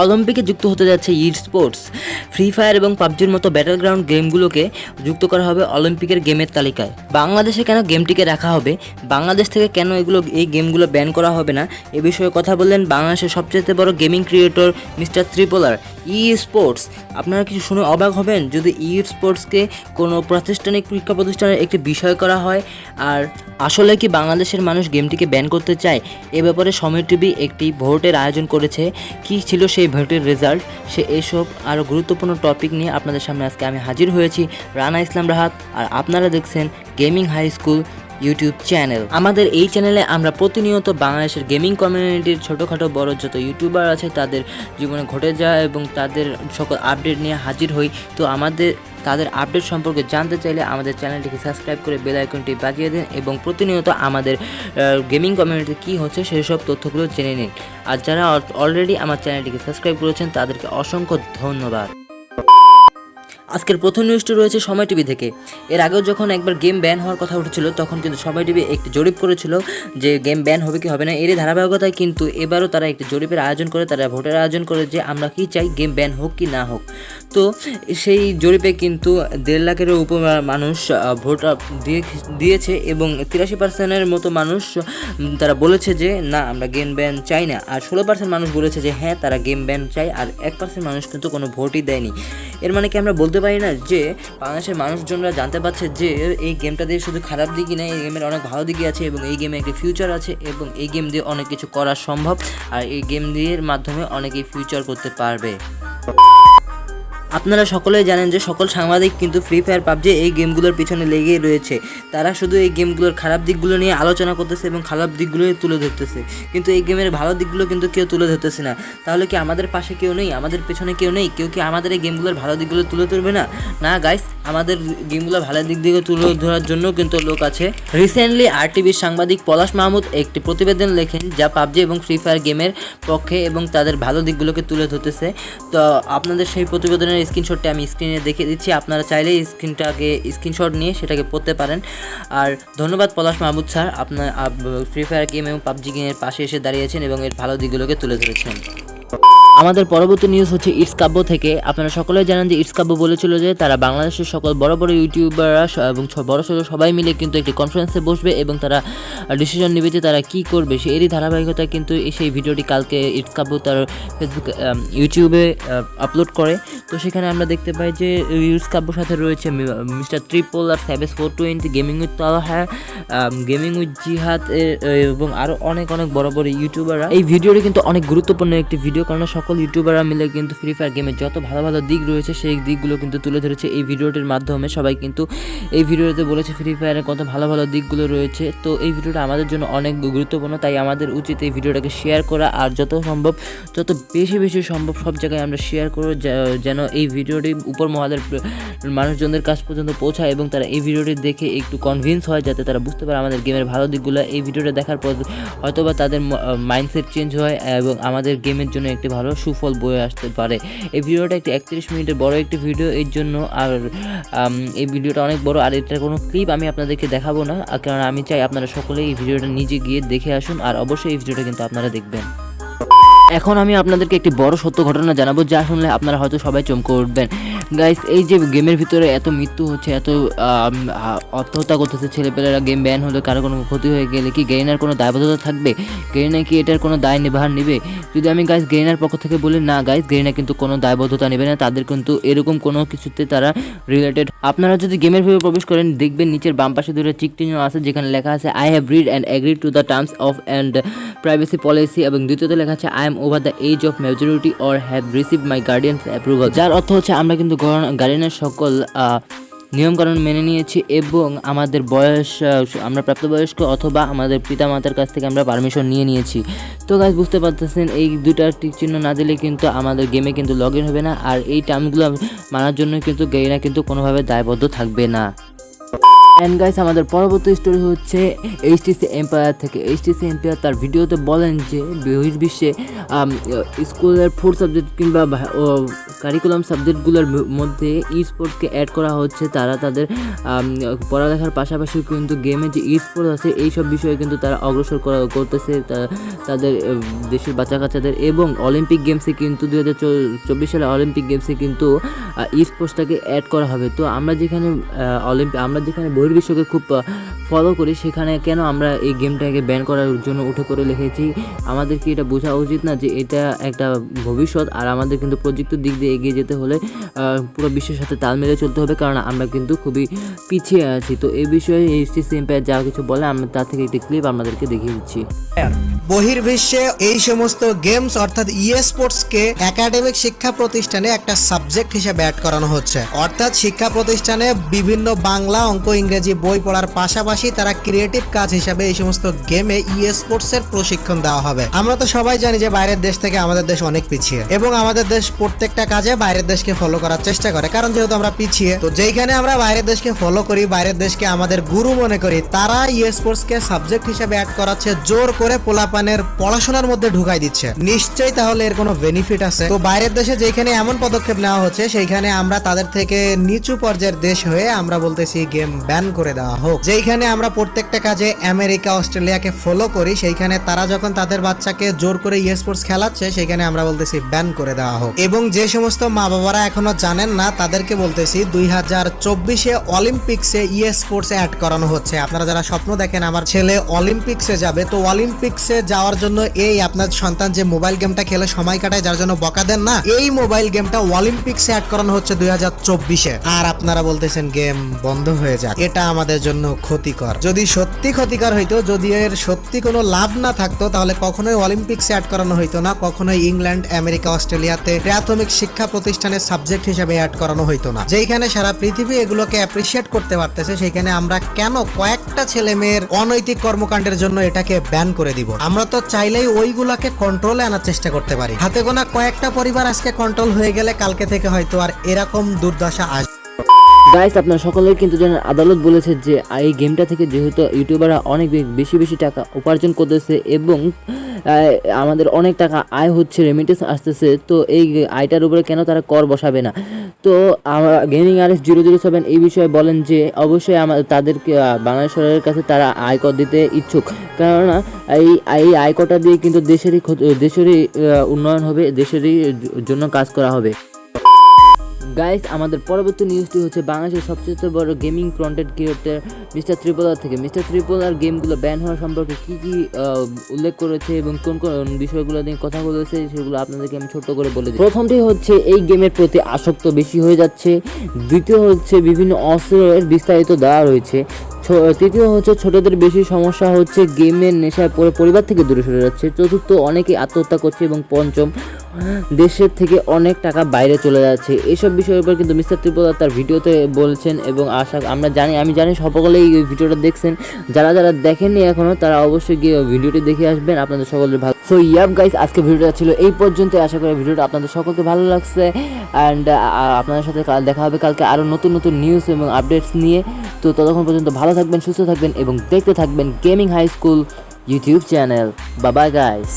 অলিম্পিকে যুক্ত হতে যাচ্ছে ই স্পোর্টস ফ্রি ফায়ার এবং পাবজির মতো ব্যাটেল গ্রাউন্ড গেমগুলোকে যুক্ত করা হবে অলিম্পিকের গেমের তালিকায়। বাংলাদেশে কেন গেমটিকে রাখা হবে? বাংলাদেশ থেকে কেন এগুলো, এই গেমগুলো ব্যান করা হবে না? এ বিষয়ে কথা বললেন বাংলাদেশের সবচেয়ে বড় gaming creator mister Tripolar esports আপনারা কিছু শুনে অবাক হবেন যদি ই স্পোর্টসকে কোনো প্রাতিষ্ঠানিক শিক্ষা প্রতিষ্ঠানের একটি বিষয় করা হয়। আর আসলে কি বাংলাদেশের মানুষ গেমটিকে ব্যান করতে চায়? এ ব্যাপারে সময় টিভি একটি ভোটের আয়োজন করেছে। কি ছিল সেই ভোটের রেজাল্ট সে এসব আরও গুরুত্বপূর্ণ টপিক নিয়ে আপনাদের সামনে আজকে আমি হাজির হয়েছি। রানা ইসলাম রাহাত, আর আপনারা দেখছেন gaming high school YouTube channel আমাদের এই চ্যানেলে আমরা প্রতিনিয়ত বাংলাদেশের গেমিং কমিউনিটির ছোটোখাটো বড় যত ইউটিউবার আছে, তাদের জীবনে ঘটে যাওয়া এবং তাদের সকল আপডেট নিয়ে হাজির হই। তো আমাদের, তাদের আপডেট সম্পর্কে জানতে চাইলে আমাদের চ্যানেলটিকে সাবস্ক্রাইব করে বেল আইকনটি বাজিয়ে দিন এবং প্রতিনিয়ত আমাদের গেমিং কমিউনিটিতে কী হচ্ছে সেই সব তথ্যগুলো জেনে নিন। আর যারা অলরেডি আমার চ্যানেলটিকে সাবস্ক্রাইব করেছেন, তাদেরকে অসংখ্য ধন্যবাদ। আজকের প্রথম নিউজটি রয়েছে সময় টিভি থেকে। এর আগেও যখন একবার গেম ব্যান হওয়ার কথা উঠেছিল, তখন কিন্তু সময় টিভি একটি জরিপ করেছিল যে গেম ব্যান হবে কি হবে না। এরই ধারাবাহিকতায় কিন্তু এবারও তারা একটি জরিপের আয়োজন করে, তারা ভোটের আয়োজন করে যে আমরা কি চাই গেম ব্যান হোক কি না হোক। তো সেই জরিপে কিন্তু দেড় লাখেরও উপর মানুষ ভোট দিয়ে দিয়েছে এবং তিরাশি পার্সেন্টের মতো মানুষ তারা বলেছে যে, না, আমরা গেম ব্যান চাই না। আর ষোলো পার্সেন্ট মানুষ বলেছে যে হ্যাঁ তারা গেম ব্যান চাই আর এক পার্সেন্ট মানুষ কিন্তু কোনো ভোটই দেয়নি। এর মানে কি আমরা বলতে পারি না যে বাংলাদেশের মানুষজনরা জানতে পারছে যে এই গেমটা দিয়ে শুধু খারাপ দিকই নেই, এই গেমের অনেক ভালো দিকই আছে এবং এই গেমে একটি ফিউচার আছে এবং এই গেম দিয়ে অনেক কিছু করা সম্ভব। আর এই গেম দিয়ে মাধ্যমে অনেকেই ফিউচার করতে পারবে। আপনারা সকলেই জানেন যে সকল সাংবাদিক কিন্তু ফ্রি ফায়ার পাবজি এই গেমগুলোর পিছনে লেগেই রয়েছে। তারা শুধু এই গেমগুলোর খারাপ দিকগুলো নিয়ে আলোচনা করতেছে এবং খারাপ দিকগুলোই তুলে ধরতেছে। কিন্তু এই গেমের ভালো দিকগুলো কিন্তু কেউ তুলে ধরতেছে না। তাহলে কি আমাদের পাশে কেউ নেই? আমাদের পেছনে কেউ নেই? কেউ কি আমাদের এই গেমগুলোর ভালো দিকগুলো তুলে ধরবে না? না গাইস আমাদের গেমগুলোর ভালো দিক দিকে তুলে ধরার জন্য কিন্তু লোক আছে। রিসেন্টলি আর টিভির সাংবাদিক পলাশ মাহমুদ একটি প্রতিবেদন লেখেন যা পাবজি এবং ফ্রি ফায়ার গেমের পক্ষে এবং তাদের ভালো দিকগুলোকে তুলে ধরতেছে। তো আপনাদের সেই প্রতিবেদনের স্ক্রিনশটটি আমি স্ক্রিনে দেখে দিচ্ছি। আপনারা চাইলে স্ক্রিনটাকে স্ক্রিনশট নিয়ে সেটাকে পড়তে পারেন। আর ধন্যবাদ পলাশ মাহবুদ স্যার। আপনার ফ্রি ফায়ার গেম এবং পাবজি গেমের পাশে এসে দাঁড়িয়েছেন এবং এর ভালো দিকগুলোকে তুলে ধরেছেন। আমাদের পরবর্তী নিউজ হচ্ছে ইটস কাব্য থেকে। আপনারা সকলে জানেন যে ইটস কাব্য বলেছিল যে তারা বাংলাদেশের সকল বড় বড় ইউটিউবাররা এবং বড় সড়ো সবাই মিলে কিন্তু একটি কনফারেন্সে বসবে এবং তারা ডিসিশন নেবে যে তারা কী করবে। এরই ধারাবাহিকতায় কিন্তু সেই ভিডিওটি কালকে ইটস কাব্য তার ফেসবুক ইউটিউবে আপলোড করে। তো সেখানে আমরা দেখতে পাই যে ইটস কাব্যর সাথে রয়েছে মিস্টার ট্রিপল আর সেভেস four twenty gaming with Talha gaming with Jihad এবং আরও অনেক অনেক বড় বড় ইউটিউবাররা এই ভিডিওটি কিন্তু অনেক গুরুত্বপূর্ণ একটি ভিডিও কারণ সকল ইউটিউবাররা মিলে কিন্তু ফ্রি ফায়ার গেমের যত ভালো ভালো দিক রয়েছে, সেই দিকগুলো কিন্তু তুলে ধরেছে এই ভিডিওটির মাধ্যমে। সবাই কিন্তু এই ভিডিওতে বলেছে ফ্রি ফায়ারের কত ভালো ভালো দিকগুলো রয়েছে। তো এই ভিডিওটা আমাদের জন্য অনেক গুরুত্বপূর্ণ, তাই আমাদের উচিত এই ভিডিওটাকে শেয়ার করা। আর যত সম্ভব, যত বেশি বেশি সম্ভব সব জায়গায় আমরা শেয়ার করব যেন এই ভিডিওটি উপর মহাদের মানুষজনদের কাছ পর্যন্ত পৌঁছায় এবং তারা এই ভিডিওটি দেখে একটু কনভিন্স হয়, যাতে তারা বুঝতে পারে আমাদের গেমের ভালো দিকগুলো। এই ভিডিওটা দেখার পর হয়তোবা তাদের মাইন্ডসেট চেঞ্জ হয়, এবং আমাদের গেমের জন্য একটি ভালো সুফল বয়ে আসতে পারে। এই ভিডিওটা একটি একত্রিশ মিনিটের বড় একটি ভিডিও, এর জন্য আর এই ভিডিওটা অনেক বড়, আর এটার কোনো ক্লিপ আমি আপনাদেরকে দেখাবো না কারণ আমি চাই আপনারা সকলে এই ভিডিওটা নিজে গিয়ে দেখে আসুন, আর অবশ্যই এই ভিডিওটা কিন্তু আপনারা দেখবেন। এখন আমি আপনাদেরকে একটি বড় সত্য ঘটনা জানাব, যা শুনলে আপনারা হয়তো সবাই চমকে উঠবেন। গাইস এই যে গেমের ভিতরে এত মৃত্যু হচ্ছে, এত আত্মহত্যা করতেছে ছেলেপেলেরা গেম ব্যান হলে কারও কোনো ক্ষতি হয়ে গেলে কি গেইনার কোনো দায়বদ্ধতা থাকবে? গেইনা কি এটার কোনো দায় নির্বাহ নেবে? যদি আমি গাইস গেইনার পক্ষ থেকে বলি, না গাইস গেইনা কিন্তু কোনো দায়বদ্ধতা নেবে না, তাদের কিন্তু এরকম কোনো কিছুতে তারা রিলেটেড আপনারা যদি গেমের ভিতরে প্রবেশ করেন, দেখবেন নিচের বাম পাশে দুটো চিহ্ন আছে, যেখানে লেখা আছে I have read and agree to the terms of and privacy policy এবং দ্বিতীয়তে লেখা আছে I am over the age of maturity or have receive my guardian's approval যার অর্থ হচ্ছে, আমরা কিন্তু গার্ডিয়ানের সকল নিয়মকানুন মেনে নিয়েছি এবং আমাদের বয়স আমরা প্রাপ্তবয়স্ক অথবা আমাদের পিতামাতার কাছ থেকে আমরা পারমিশন নিয়ে নিয়েছি। তো গাছ বুঝতে পারতেছেন, এই দুটা টিক চিহ্ন না দিলে কিন্তু আমাদের গেমে কিন্তু লগ ইন হবে না আর এই টার্মগুলো মানার জন্য কিন্তু গেইনা কিন্তু কোনোভাবে দায়বদ্ধ থাকবে না। অ্যান্ড গাইস আমাদের পরবর্তী স্টোরি হচ্ছে এইচটিসি এম্পায়ার থেকে। এইচটিসি এম্পায়ার তার ভিডিওতে বলেন যে বহির্বিশ্বে স্কুলের ফোর সাবজেক্ট কিংবা কারিকুলাম সাবজেক্টগুলোর মধ্যে ই স্পোর্টসকে অ্যাড করা হচ্ছে। তারা তাদের পড়ালেখার পাশাপাশি কিন্তু গেমে যে ই স্পোর্টস আছে, এইসব বিষয়ে কিন্তু তারা অগ্রসর করা, করতেছে তাদের দেশের বাচ্চা কাচ্চাদের এবং অলিম্পিক গেমসে কিন্তু দু হাজার চব্বিশ সালে অলিম্পিক গেমসে কিন্তু ই স্পোর্টসটাকে অ্যাড করা হবে। তো আমরা যেখানে অলিম্পিক আমরা যেখানে বহির্বিশ্বকে খুব ফলো করি, সেখানে কেন আমরা এই গেমটাকে ব্যান করার জন্য উঠে করে লিখেছি? আমাদের কি এটা বোঝা উচিত না যে এটা একটা ভবিষ্যৎ? আর আমাদের কিন্তু প্রযুক্তির দিক দিয়ে এগিয়ে যেতে হলে পুরো বিশ্বের সাথে তাল মিলিয়ে চলতে হবে, কারণ আমরা কিন্তু খুবই পিছিয়ে আছি। তো এই বিষয়ে এইচটিসি এম্পায়ার যা কিছু বলে আমরা তার থেকে একটি ক্লিপ আপনাদেরকে দেখিয়ে দিচ্ছি। বহির্বিশ্বে এই সমস্ত গেমস অর্থাৎ ই স্পোর্টসকে একাডেমিক শিক্ষা প্রতিষ্ঠানে একটা সাবজেক্ট হিসেবে অ্যাড করানো হচ্ছে। অর্থাৎ শিক্ষা প্রতিষ্ঠানে বিভিন্ন বাংলা অঙ্ক, ইংরেজি বই পড়ার পাশাপাশি তারা ক্রিয়েটিভ কাজ হিসাবে এই সমস্ত গেমে ই স্পোর্টস এর প্রশিক্ষণ দেওয়া হবে। আমরা তো সবাই জানি যে বাইরের দেশ থেকে আমাদের দেশ অনেক পিছিয়ে, এবং আমাদের দেশ প্রত্যেকটা কাজে বাইরের দেশকে ফলো করার চেষ্টা করে। কারণ যেহেতু আমরা পিছিয়ে, তো যেইখানে আমরা বাইরের দেশকে ফলো করি, বাইরের দেশকে আমাদের গুরু মনে করি, তারা ই স্পোর্টসকে সাবজেক্ট হিসেবে অ্যাড করাচ্ছে, জোর করে পোলাপানের পড়াশোনার মধ্যে ঢুকাই দিচ্ছে। নিশ্চয়ই তাহলে এর কোনো বেনিফিট আছে। তো বাইরের দেশে যেখানে এমন পদক্ষেপ নেওয়া হচ্ছে, সেইখানে আমরা তাদের থেকে নিচু পর্যায়ের দেশ হয়ে আমরা বলতেছি গেম ব্যান করে দেওয়া হোক। যেইখানে আমরা প্রত্যেকটা কাজে আমেরিকা, অস্ট্রেলিয়াকে ফলো করি, সেইখানে তারা যখন তাদের বাচ্চাকে জোর করে ই স্পোর্টস খেলাচ্ছে সেখানে আমরা বলতেছি ব্যান করে দেওয়া হোক। এবং যে সমস্ত মা বাবারা এখনও জানেন না, তাদেরকে বলতেছি দুই হাজার চব্বিশে অলিম্পিক্সে ই স্পোর্টস অ্যাড করানো হচ্ছে। আপনারা যারা স্বপ্ন দেখেন, আমার ছেলে অলিম্পিক্সে যাবে, তো অলিম্পিক্সে যাওয়ার জন্য এই আপনার সন্তান যে মোবাইল গেমটা খেলে সময় কাটায়, যার জন্য বকা দেন না, এই মোবাইল গেমটা অলিম্পিক্সে অ্যাড করানো হচ্ছে দুই হাজার চব্বিশে। আর আপনারা বলতেছেন, গেম বন্ধ হয়ে যাক, এটা আমাদের জন্য ক্ষতিকর। যদি সত্যি ক্ষতিকর হইতো, যদি এর সত্যি কোনো লাভ না থাকতো, তাহলে কখনোই অলিম্পিক্সে অ্যাড করানো হইতো না, কখনোই ইংল্যান্ড, আমেরিকা, অস্ট্রেলিয়াতে প্রাথমিক শিক্ষা প্রতিষ্ঠানের সাবজেক্ট হিসেবে অ্যাড করানো হইতো না। যেখানে সারা পৃথিবী এগুলোকে অ্যাপ্রিসিয়েট করতে পারতেছে সেখানে আমরা কেন কয়েকটা ছেলে মেয়ের অনৈতিক কর্মকাণ্ডের জন্য এটাকে ব্যান করে দিব? আমরা তো চাইলেই ওইগুলোকে কন্ট্রোলে আনার চেষ্টা করতে পারি। হাতে গোনা কয়েকটা পরিবার আজকে কন্ট্রোল হয়ে গেলে কালকে থেকে হয়তো আর এরকম দুর্দশা আসবে গাইস আপনারা সকলেই কিন্তু জানেন, আদালত বলেছে যে, এই গেমটা থেকে যেহেতু ইউটিউবাররা অনেক বেশি বেশি টাকা উপার্জন করতেছে এবং আমাদের অনেক টাকা আয় হচ্ছে রেমিটেন্স আসতেছে, তো এই আয়টার উপরে কেন তারা কর বসাবে না? তো gaming R S zero zero seven এই বিষয়ে বলেন যে, অবশ্যই আমাদের তাদেরকে বাংলাদেশ সরকারের কাছে তারা আয়কর দিতে ইচ্ছুক। কেননা, এই এই আয়করটা দিয়ে কিন্তু দেশেরই দেশেরই উন্নয়ন হবে, দেশেরই জন্য কাজ করা হবে। গাইস আমাদের পরবর্তী নিউজটি হচ্ছে বাংলাদেশের সবচেয়ে বড় gaming content creator mister Tripolar থেকে। মিস্টার ত্রিপোলার গেমগুলো ব্যান হওয়া সম্পর্কে কী কী উল্লেখ করেছে এবং কোন কোন বিষয়গুলো নিয়ে কথা বলেছে সেগুলো আপনাদেরকে আমি ছোট্ট করে বলে দিই প্রথমটি হচ্ছে, এই গেমের প্রতি আসক্ত বেশি হয়ে যাচ্ছে। দ্বিতীয় হচ্ছে, বিভিন্ন অস্ত্রের বিস্তারিত দেওয়া রয়েছে। তৃতীয় হচ্ছে ছোটদের বেশি সমস্যা হচ্ছে গেমের নেশায় পড়ে পরিবার থেকে দূরে সরে যাচ্ছে। চতুর্থ অনেকে আত্মহত্যা করছে এবং পঞ্চম, দেশের থেকে অনেক টাকা বাইরে চলে যাচ্ছে। এইসব বিষয়ের উপর কিন্তু মিস্টার ত্রিপুরা তার ভিডিওতে বলছেন এবং আশা আমরা জানি, আমি জানি সকলেই এই ভিডিওটা দেখছেন। যারা যারা দেখেননি এখনও, তারা অবশ্যই গিয়ে ভিডিওটি দেখে আসবেন। আপনাদের সকলের ভালো সো ইয়াব গাইস আজকে ভিডিওটা ছিল এই পর্যন্ত আশা করি ভিডিওটা আপনাদের সকলকে ভালো লাগছে। অ্যান্ড আপনাদের সাথে দেখা হবে কালকে আরও নতুন নতুন নিউজ এবং আপডেটস নিয়ে। তো ততক্ষণ পর্যন্ত ভালো থাকবেন সুস্থ থাকবেন এবং দেখতে থাকবেন gaming high school YouTube channel বাবা গাইস